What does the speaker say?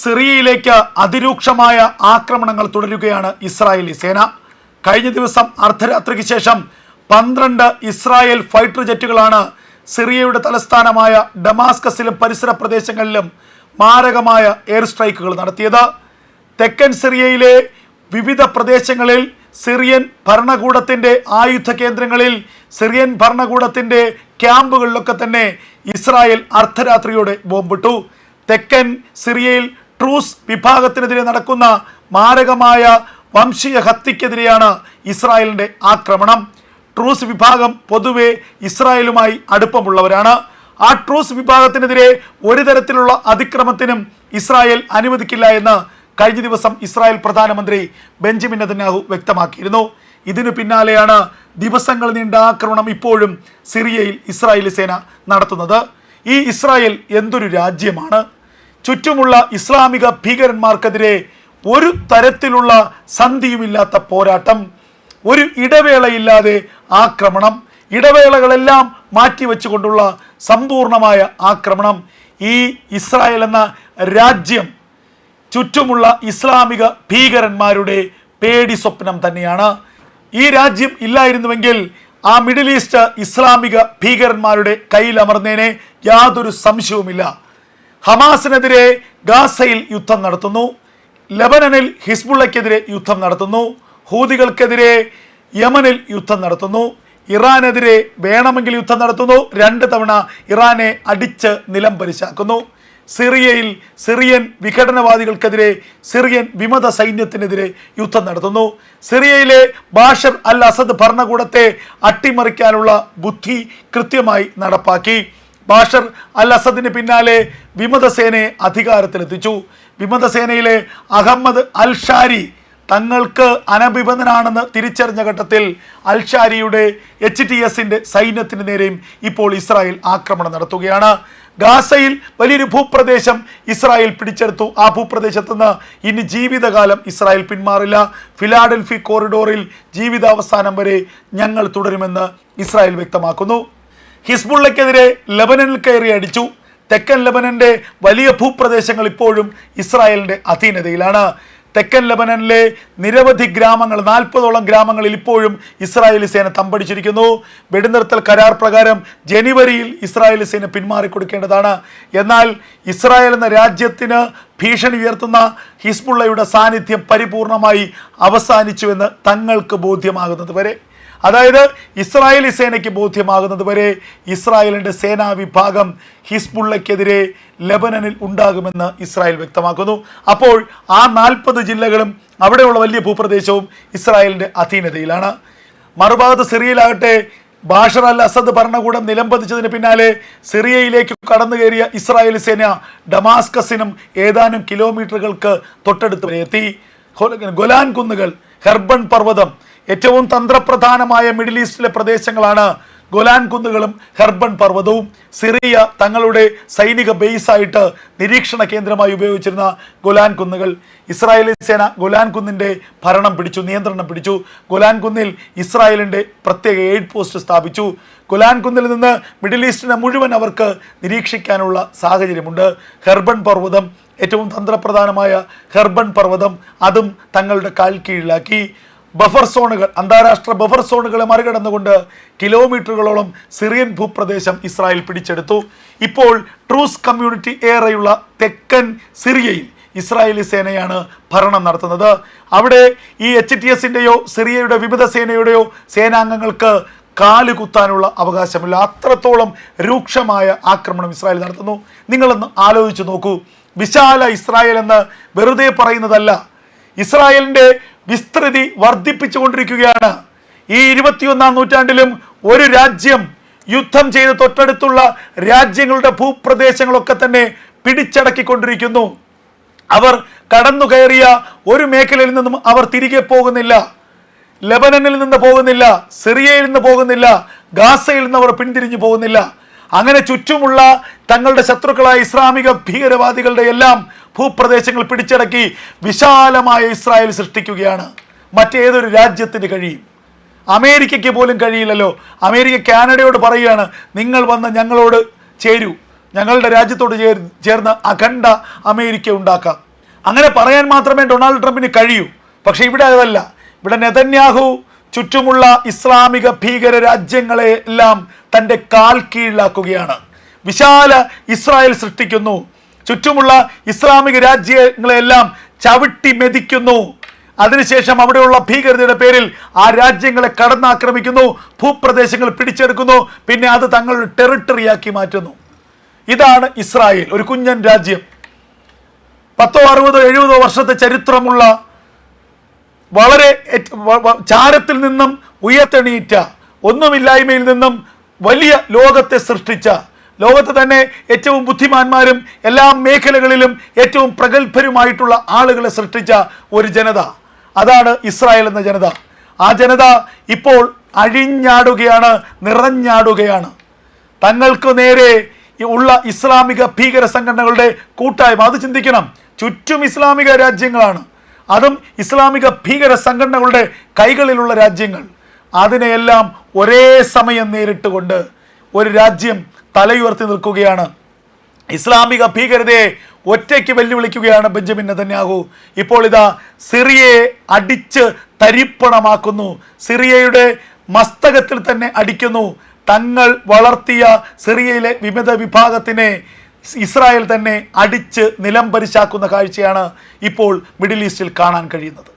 സിറിയയിലേക്ക് അതിരൂക്ഷമായ ആക്രമണങ്ങൾ തുടരുകയാണ് ഇസ്രായേലി സേന. കഴിഞ്ഞ ദിവസം അർദ്ധരാത്രിക്ക് ശേഷം പന്ത്രണ്ട് ഇസ്രായേൽ ഫൈറ്റർ ജെറ്റുകളാണ് സിറിയയുടെ തലസ്ഥാനമായ ഡമാസ്കസിലും പരിസര പ്രദേശങ്ങളിലും മാരകമായ എയർ സ്ട്രൈക്കുകൾ നടത്തിയത്. തെക്കൻ സിറിയയിലെ വിവിധ പ്രദേശങ്ങളിൽ സിറിയൻ ഭരണകൂടത്തിന്റെ ആയുധ കേന്ദ്രങ്ങളിൽ സിറിയൻ ഭരണകൂടത്തിന്റെ ക്യാമ്പുകളിലൊക്കെ തന്നെ ഇസ്രായേൽ അർദ്ധരാത്രിയോടെ ബോംബിട്ടു. തെക്കൻ സിറിയയിൽ ട്രൂസ് വിഭാഗത്തിനെതിരെ നടക്കുന്ന മാരകമായ വംശീയ ഹത്യക്കെതിരെയാണ് ഇസ്രായേലിന്റെ ആക്രമണം. ട്രൂസ് വിഭാഗം പൊതുവെ ഇസ്രായേലുമായി അടുപ്പമുള്ളവരാണ്. ആ ട്രൂസ് വിഭാഗത്തിനെതിരെ ഒരു തരത്തിലുള്ള അതിക്രമത്തിനും ഇസ്രായേൽ അനുവദിക്കില്ല എന്ന് കഴിഞ്ഞ ദിവസം ഇസ്രായേൽ പ്രധാനമന്ത്രി ബെഞ്ചമിൻ നെതന്യാഹു വ്യക്തമാക്കിയിരുന്നു. ഇതിനു പിന്നാലെയാണ് ദിവസങ്ങൾ നീണ്ട ആക്രമണം ഇപ്പോഴും സിറിയയിൽ ഇസ്രായേലി സേന നടത്തുന്നത്. ഈ ഇസ്രായേൽ എന്തൊരു രാജ്യമാണ്? ചുറ്റുമുള്ള ഇസ്ലാമിക ഭീകരന്മാർക്കെതിരെ ഒരു തരത്തിലുള്ള സന്ധിയുമില്ലാത്ത പോരാട്ടം ഒരു ഇടവേളയില്ലാതെ ആക്രമണം ഇടവേളകളെല്ലാം മാറ്റിവെച്ചുകൊണ്ടുള്ള സമ്പൂർണമായ ആക്രമണം ഈ ഇസ്രായേൽ എന്ന രാജ്യം ചുറ്റുമുള്ള ഇസ്ലാമിക ഭീകരന്മാരുടെ പേടി സ്വപ്നം തന്നെയാണ്. ഈ രാജ്യം ഇല്ലായിരുന്നുവെങ്കിൽ ആ മിഡിൽ ഈസ്റ്റ് ഇസ്ലാമിക ഭീകരന്മാരുടെ കയ്യിലമർന്നേനെ യാതൊരു സംശയവുമില്ല. ഹമാസിനെതിരെ ഗാസയിൽ യുദ്ധം നടത്തുന്നു. ലബനനിൽ ഹിസ്ബുള്ളയ്ക്കെതിരെ യുദ്ധം നടത്തുന്നു. ഹൂതികൾക്കെതിരെ യമനിൽ യുദ്ധം നടത്തുന്നു. ഇറാനെതിരെ വേണമെങ്കിൽ യുദ്ധം നടത്തുന്നു. രണ്ട് തവണ ഇറാനെ അടിച്ച് നിലം പരിശാക്കുന്നു. സിറിയയിൽ സിറിയൻ വിഘടനവാദികൾക്കെതിരെ സിറിയൻ വിമത സൈന്യത്തിനെതിരെ യുദ്ധം നടത്തുന്നു. സിറിയയിലെ ബാഷർ അൽ അസദ് ഭരണകൂടത്തെ അട്ടിമറിക്കാനുള്ള ബുദ്ധി കൃത്യമായി നടപ്പാക്കി. ബാഷർ അൽ അസദിന് പിന്നാലെ വിമതസേനയെ അധികാരത്തിലെത്തിച്ചു. വിമതസേനയിലെ അഹമ്മദ് അൽ ഷാരി തങ്ങൾക്ക് അനഭിബന്ധനാണെന്ന് തിരിച്ചറിഞ്ഞ ഘട്ടത്തിൽ അൽഷാരിയുടെ എച്ച് ടി എസിന്റെ സൈന്യത്തിന് നേരെയും ഇപ്പോൾ ഇസ്രായേൽ ആക്രമണം നടത്തുകയാണ്. ഗാസയിൽ വലിയൊരു ഭൂപ്രദേശം ഇസ്രായേൽ പിടിച്ചെടുത്തു. ആ ഭൂപ്രദേശത്ത് നിന്ന് ഇനി ജീവിതകാലം ഇസ്രായേൽ പിന്മാറില്ല. ഫിലാഡൽഫി കോറിഡോറിൽ ജീവിതാവസാനം വരെ ഞങ്ങൾ തുടരുമെന്ന് ഇസ്രായേൽ വ്യക്തമാക്കുന്നു. ഹിസ്ബുള്ളയ്ക്കെതിരെ ലബനനിൽ കയറി അടിച്ചു. തെക്കൻ ലബനന്റെ വലിയ ഭൂപ്രദേശങ്ങൾ ഇപ്പോഴും ഇസ്രായേലിന്റെ അധീനതയിലാണ്. തെക്കൻ ലബനനിലെ നിരവധി ഗ്രാമങ്ങൾ നാൽപ്പതോളം ഗ്രാമങ്ങളിൽ ഇപ്പോഴും ഇസ്രായേലി സേന തമ്പടിച്ചിരിക്കുന്നു. വെടിനിർത്തൽ കരാർ പ്രകാരം ജനുവരിയിൽ ഇസ്രായേലി സേന പിന്മാറിക്കൊടുക്കേണ്ടതാണ്. എന്നാൽ ഇസ്രായേൽ എന്ന രാജ്യത്തിന് ഭീഷണി ഉയർത്തുന്ന ഹിസ്ബുള്ളയുടെ സാന്നിധ്യം പരിപൂർണമായി അവസാനിച്ചുവെന്ന് തങ്ങൾക്ക് ബോധ്യമാകുന്നത് വരെ. അതായത് ഇസ്രായേലി സേനയ്ക്ക് ബോധ്യമാകുന്നത് വരെ ഇസ്രായേലിന്റെ സേനാ വിഭാഗം ഹിസ്ബുള്ളയ്ക്കെതിരെ ലബനനിൽ ഉണ്ടാകുമെന്ന് ഇസ്രായേൽ വ്യക്തമാക്കുന്നു. അപ്പോൾ ആ നാൽപ്പത് ജില്ലകളും അവിടെയുള്ള വലിയ ഭൂപ്രദേശവും ഇസ്രായേലിന്റെ അധീനതയിലാണ്. മറുഭാഗത്ത് സിറിയയിലാകട്ടെ ബാഷർ അൽ അസദ് ഭരണകൂടം നിലംപതിച്ചതിന് പിന്നാലെ സിറിയയിലേക്ക് കടന്നു കയറിയ ഇസ്രായേലി സേന ഡമാസ്കസിനും ഏതാനും കിലോമീറ്ററുകൾക്ക് തൊട്ടടുത്ത് എത്തി. ഗൊലാൻ കുന്നുകൾ ഹെർബൺ പർവതം ഏറ്റവും തന്ത്രപ്രധാനമായ മിഡിൽ ഈസ്റ്റിലെ പ്രദേശങ്ങളാണ് ഗൊലാൻ കുന്നുകളും ഹെർബൺ പർവതവും. സിറിയ തങ്ങളുടെ സൈനിക ബേസായിട്ട് നിരീക്ഷണ കേന്ദ്രമായി ഉപയോഗിച്ചിരുന്ന ഗൊലാൻ കുന്നുകൾ. ഇസ്രായേലി സേന ഗൊലാൻ കുന്നിന്റെ ഭരണം പിടിച്ചു നിയന്ത്രണം പിടിച്ചു. ഗൊലാൻ കുന്നിൽ ഇസ്രായേലിന്റെ പ്രത്യേക എയ്ഡ് പോസ്റ്റ് സ്ഥാപിച്ചു. ഗൊലാൻ കുന്നിൽ നിന്ന് മിഡിൽ ഈസ്റ്റിനെ മുഴുവൻ അവർക്ക് നിരീക്ഷിക്കാനുള്ള സാഹചര്യമുണ്ട്. ഹെർബൺ പർവതം ഏറ്റവും തന്ത്രപ്രധാനമായ ഹെർബൺ പർവതം അതും തങ്ങളുടെ കാൽ കീഴിലാക്കി ബഫർ സോണുകൾ അന്താരാഷ്ട്ര ബഫർ സോണുകളെ മറികടന്നുകൊണ്ട് കിലോമീറ്ററുകളോളം സിറിയൻ ഭൂപ്രദേശം ഇസ്രായേൽ പിടിച്ചെടുത്തു. ഇപ്പോൾ ട്രൂസ് കമ്മ്യൂണിറ്റി ഏറെയുള്ള തെക്കൻ സിറിയയിൽ ഇസ്രായേലി സേനയാണ് ഭരണം നടത്തുന്നത്. അവിടെ ഈ എച്ച് ടി എസിന്റെയോ സിറിയയുടെ വിവിധ സേനയുടെയോ സേനാംഗങ്ങൾക്ക് കാൽ കുത്താനുള്ള അവകാശമില്ല. അത്രത്തോളം രൂക്ഷമായ ആക്രമണം ഇസ്രായേൽ നടത്തുന്നു. നിങ്ങളൊന്ന് ആലോചിച്ച് നോക്കൂ. വിശാല ഇസ്രായേൽ എന്ന് വെറുതെ പറയുന്നതല്ല. ഇസ്രായേലിന്റെ വിസ്തൃതി വർദ്ധിപ്പിച്ചുകൊണ്ടിരിക്കുകയാണ്. ഈ ഇരുപത്തിയൊന്നാം നൂറ്റാണ്ടിലും ഒരു രാജ്യം യുദ്ധം ചെയ്ത് തൊട്ടടുത്തുള്ള രാജ്യങ്ങളുടെ ഭൂപ്രദേശങ്ങളൊക്കെ തന്നെ പിടിച്ചടക്കിക്കൊണ്ടിരിക്കുന്നു. അവർ കടന്നു കയറിയ ഒരു മേഖലയിൽ നിന്നും അവർ തിരികെ പോകുന്നില്ല. ലബനനിൽ നിന്ന് പോകുന്നില്ല സിറിയയിൽ നിന്ന് പോകുന്നില്ല ഗാസയിൽ നിന്ന് അവർ പിന്തിരിഞ്ഞു പോകുന്നില്ല. അങ്ങനെ ചുറ്റുമുള്ള തങ്ങളുടെ ശത്രുക്കളായ ഇസ്ലാമിക ഭീകരവാദികളുടെ എല്ലാം ഭൂപ്രദേശങ്ങൾ പിടിച്ചടക്കി വിശാലമായ ഇസ്രായേൽ സൃഷ്ടിക്കുകയാണ്. മറ്റേതൊരു രാജ്യത്തിന് കഴിയും? അമേരിക്കയ്ക്ക് പോലും കഴിയില്ലല്ലോ. അമേരിക്ക കാനഡയോട് പറയുകയാണ് നിങ്ങൾ വന്ന് ഞങ്ങളോട് ചേരൂ. ഞങ്ങളുടെ രാജ്യത്തോട് ചേർ ചേർന്ന് അഖണ്ഡ അമേരിക്ക ഉണ്ടാക്കാം. അങ്ങനെ പറയാൻ മാത്രമേ ഡൊണാൾഡ് ട്രംപിന് കഴിയൂ. പക്ഷേ ഇവിടെ അതല്ല. ഇവിടെ നെതന്യാഹു ചുറ്റുമുള്ള ഇസ്ലാമിക ഭീകര രാജ്യങ്ങളെ എല്ലാം തന്റെ കാൽ കീഴിലാക്കുകയാണ്. വിശാല ഇസ്രായേൽ സൃഷ്ടിക്കുന്നു. ചുറ്റുമുള്ള ഇസ്ലാമിക രാജ്യങ്ങളെല്ലാം ചവിട്ടി മെതിക്കുന്നു. അതിനുശേഷം അവിടെയുള്ള ഭീകരതയുടെ പേരിൽ ആ രാജ്യങ്ങളെ കടന്നാക്രമിക്കുന്നു ഭൂപ്രദേശങ്ങൾ പിടിച്ചെടുക്കുന്നു പിന്നെ അത് തങ്ങളുടെ ടെറിട്ടറിയാക്കി മാറ്റുന്നു. ഇതാണ് ഇസ്രായേൽ ഒരു കുഞ്ഞൻ രാജ്യം. പത്തോ അറുപതോ എഴുപതോ വർഷത്തെ ചരിത്രമുള്ള വളരെ ചാരത്തിൽ നിന്നും ഉയർത്തെണീറ്റ ഒന്നുമില്ലായ്മയിൽ നിന്നും വലിയ ലോകത്തെ സൃഷ്ടിച്ച ലോകത്ത് തന്നെ ഏറ്റവും ബുദ്ധിമാന്മാരും എല്ലാ മേഖലകളിലും ഏറ്റവും പ്രഗത്ഭരുമായിട്ടുള്ള ആളുകളെ സൃഷ്ടിച്ച ഒരു ജനത. അതാണ് ഇസ്രായേൽ എന്ന ജനത. ആ ജനത ഇപ്പോൾ അഴിഞ്ഞാടുകയാണ് നിറഞ്ഞാടുകയാണ്. തങ്ങൾക്ക് നേരെ ഉള്ള ഇസ്ലാമിക ഭീകര സംഘടനകളുടെ കൂട്ടായ്മ. അത് ചിന്തിക്കണം. ചുറ്റും ഇസ്ലാമിക രാജ്യങ്ങളാണ്. അതും ഇസ്ലാമിക ഭീകര സംഘടനകളുടെ കൈകളിലുള്ള രാജ്യങ്ങൾ. അതിനെയെല്ലാം ഒരേ സമയം നേരിട്ടുകൊണ്ട് ഒരു രാജ്യം തലയുയർത്തി നിൽക്കുകയാണ്. ഇസ്ലാമിക ഭീകരതയെ ഒറ്റയ്ക്ക് വെല്ലുവിളിക്കുകയാണ് ബെഞ്ചമിൻ നെതന്യാഹു. ഇപ്പോൾ ഇതാ സിറിയയെ അടിച്ച് തരിപ്പണമാക്കുന്നു. സിറിയയുടെ മസ്തകത്തിൽ തന്നെ അടിക്കുന്നു. തങ്ങൾ വളർത്തിയ സിറിയയിലെ വിമത വിഭാഗത്തിനെ ഇസ്രായേൽ തന്നെ അടിച്ച് നിലംപരിശാക്കുന്ന കാഴ്ചയാണ് ഇപ്പോൾ മിഡിൽ ഈസ്റ്റിൽ കാണാൻ കഴിയുന്നത്.